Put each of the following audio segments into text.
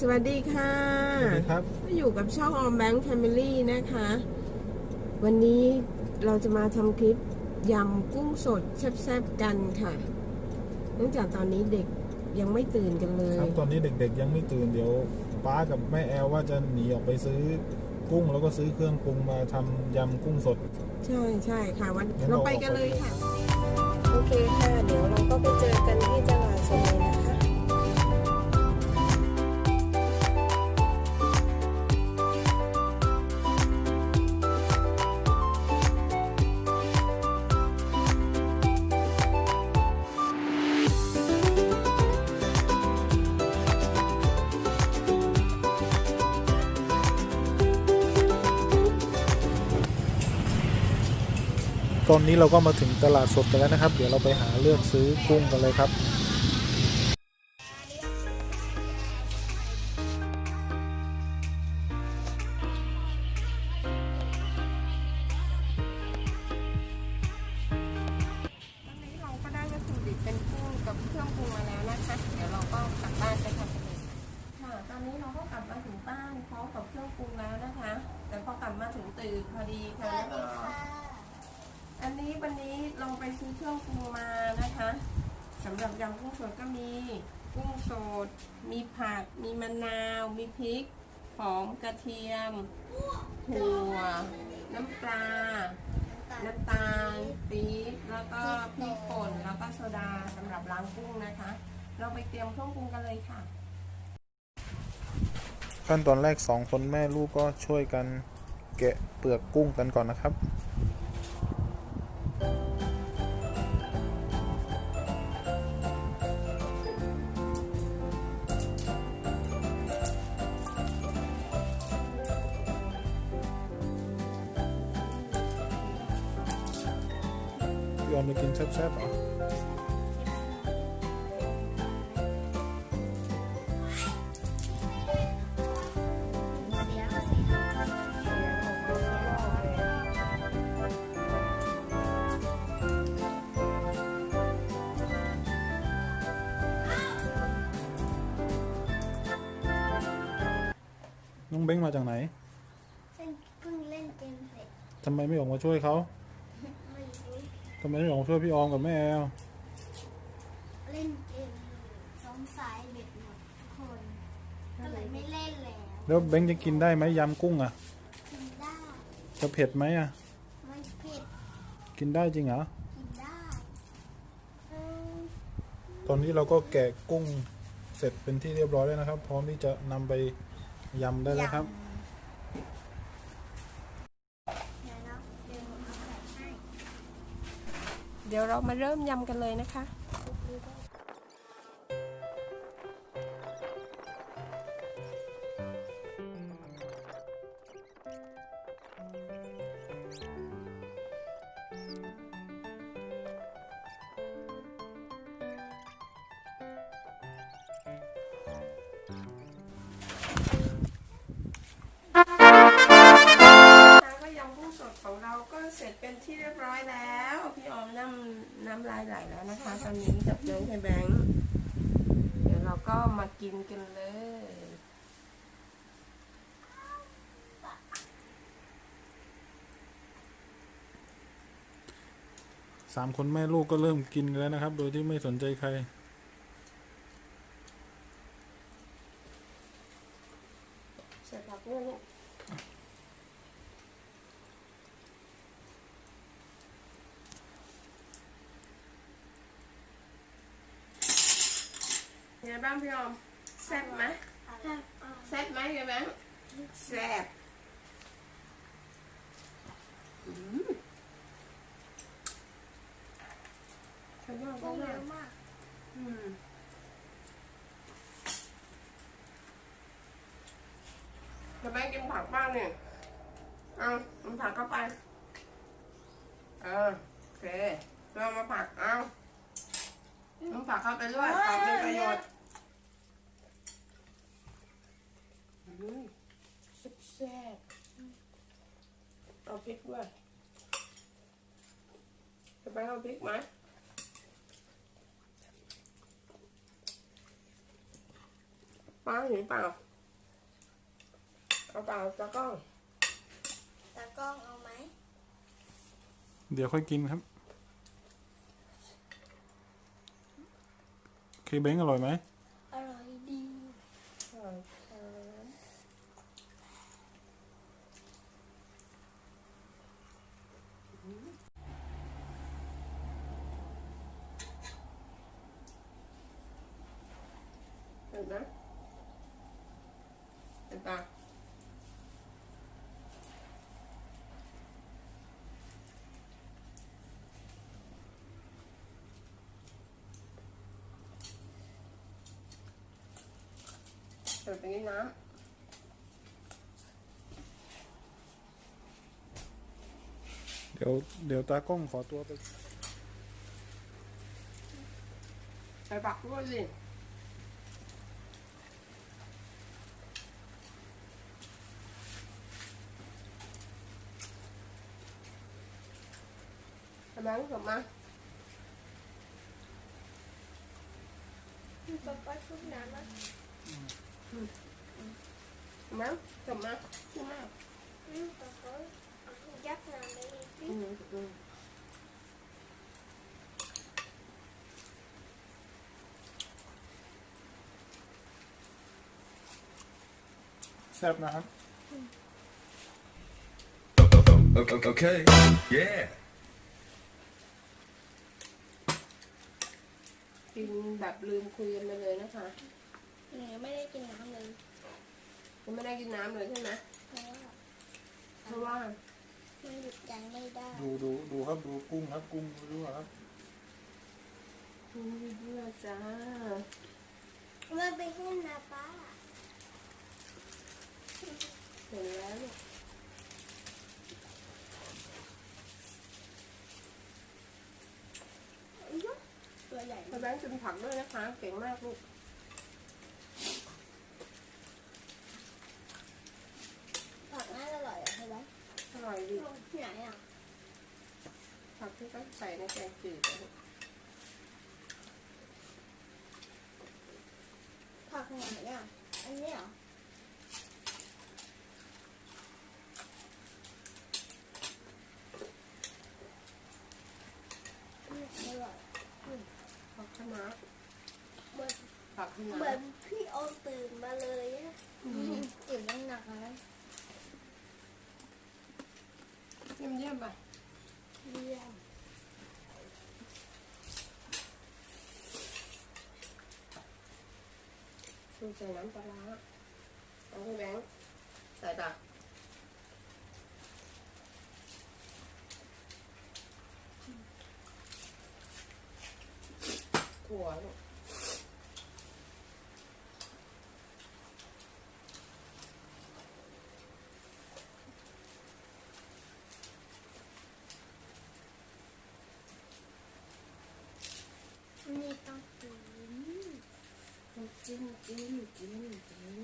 สวัสดีค่ะสวัสดีครับก็อยู่กับช่องออมแบงค์แฟมิลี่นะคะ วันนี้เราจะมาทำคลิปยำกุ้งสดแซ่บๆกันค่ะ เนื่องจากตอนนี้เด็กยังไม่ตื่นกันเลยครับตอนนี้เด็กๆยังไม่ตื่นเดี๋ยวป้ากับแม่แอลว่าจะหนีออกไปซื้อกุ้งแล้วก็ซื้อเครื่องปรุงมาทำยำกุ้งสด ใช่ใช่ค่ะวันงั้นเราเราไปกันเลยออกไปค่ะ โอเคค่ะ เดี๋ยวเราก็ไปเจอกันที่ตลาดสดเลยนะคะ ตอนนี้เราก็มาถึงตลาดสดกันแล้วนะครับ เดี๋ยวเราไปหาเลือกซื้อกุ้งกันเลยครับตอนนี้เราก็ได้วัตถุดิบเป็นกุ้งกับเครื่องปรุงมาแล้วนะคะเดี๋ยวเราก็กลับบ้านเลยค่ะตอนนี้เราก็กลับมาถึงบ้านพร้อมกับเครื่องปรุงแล้วนะคะ แต่พอกลับมาถึงตื่นพอดีค่ะแล้ว นี้วันนี้เราไปซื้อเครื่องปรุงมานะคะสำหรับยำกุ้งสดก็มีกุ้งสด มีผัก มีมะนาว มีพริก หอมกระเทียม ถั่ว น้ำปลา น้ำตาลปี๊บแล้วก็พริกป่น แล้วก็โซดาสำหรับล้างกุ้งนะคะ เราไปเตรียมเครื่องปรุงกันเลยค่ะ ขั้นตอนแรกสองคนแม่ลูกก็ช่วยกันแกะเปลือกกุ้งกันก่อนนะครับ พี่ออมจะกินแซ่บๆเหรอน้องเบ้งมาจากไหนฉันเพิ่งเล่นเกมเสร็จทำไมไม่ออกมาช่วยเขาไม่รู้ทำ ไมไม่ออกมาช่วยพี่ออมกับแม่แอลเล่นเกมอยู่สงสัยเบ็ดหมดทุกคน ก็เลยไม่เล่นแล้วแล้วเบ้งจะกินได้ไหมยำกุ้งอะ กินได้ จะเผ็ดไหมอะไม่เผ็ด กินได้จริงเหรอ กินได้เออตอนนี้เราก็แกะกุ้งเสร็จเป็นที่เรียบร้อยแล้วนะครับ พร้อมที่จะนำไปยำได้แล้วครับเดี๋ยวนะเดี๋ยวผมเอาใส่ให้ เดี๋ยวเรามาเริ่มยำกันเลยนะคะ ไหลแล้วนะคะ ตอนนี้กับน้องไทยแบงค์เดี๋ยวเราก็มากินกันเลยสามคนแม่ลูกก็เริ่มกินแล้วนะครับ โดยที่ไม่สนใจใครจผักด้วยลูกยัง ไงบ้างพี่ออมแซ่บไหมเอาเอาแซ่บไหมพี่แบงค์แซ่บอืมขยอดกุ้งมาเยกอะมากอืมจะแม่กินผักบ้างเนี่ยเอามันผักเข้าไป เออโอเคเรามาผักเอามันผักเข้าไปด้วยผักเป็นประโยชน์ อืมแซ่บๆเอาพริกด้วยจะไปเอาพริกไหมป้าเห็นเปล่า เอาเปล่าตากล้อง ตากล้องเอาไหมเดี๋ยวค่อยกินครับ เคเบ้งอร่อยไหม อร่อยดี ใช่ครับเห็ นไหมเห็นปะเปิดไปนี่น้ำเดี๋ยวเดี๋ยวตากล้องขอตัวไป ไปปักด้วยสิทำไมไม่กลับมา ป๊าป๊าชุบน้ำนะ ทำไมกลับมาขึ้นมา อืมป๊าป๊ายัดน้ำไปอีกนิอืดมอืมแซ่บนะครับ Okay. Yeah. กินแบบลืมคุยกันไปเลยนะคะหนูยังไม่ได้กินน้ำเลยยังไม่ได้กินน้ำเลยใช่ไหมเพราะว่าเพราะว่ามันหยุดยั้งไม่ได้ดูดูดูครับดูกุ้งครับกุ้งดูครับอืมเบื่อจ้ามันไปขึ้นนะป้าเห็นแล้วเนี่ย ตัวใหญ่ พอ แบงค์กินผักด้วยนะคะ เก่งมากลูกผักน่าอร่อยอะใช่ไหมอร่อยดีไหนอะผักที่ต้องใส่ในแกงจืดอะลูกผักไหนอะอันนี้เหรออืมอร่อย ผักคะน้าเหมือนผักคะเหมืน้าอนพี่โอมตื่นมาเลยอะตื่นตั้งหนักนะเยี่ยมเยี่ยมๆป่ะเยี่ยมชูใส่น้ำปลาร้าเอาไปแบงค์ใส่ตัก ถั่วลูกนี่ต้องกินจิ้มจิ้มจิ้มจิ้ม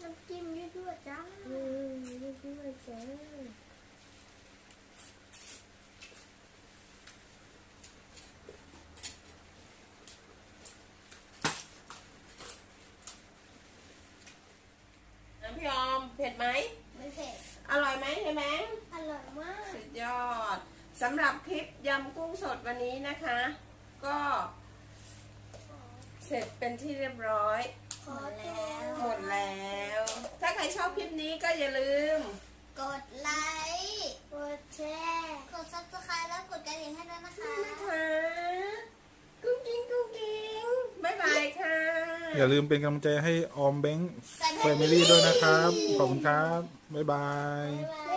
น้ำจิ้มด้วยด้วยจ้าอืมด้วยด้วยจ้า พี่ออม เผ็ดไหม ไม่เผ็ด อร่อยไหมใช่ไหมอร่อยมาก สุดยอดสำหรับคลิปยำกุ้งสดวันนี้นะคะ ก็ เสร็จเป็นที่เรียบร้อยพอแล้ว หมดแล้ว ถ้าใครชอบคลิปนี้ก็อย่าลืม กดไลค์ กดแชร์ กดซับสไครต์แล้วกดกระดิ่งให้ด้วยนะคะ นะคะกุ้งกิ้งกุ้งกิ้งบ๊ายบายค่ะ อย่าลืมเป็นกำลังใจให้ออมเบ้ง แฟมิลี่ด้วยนะครับ ขอบคุณครับ บ๊ายบายบ๊ายบาย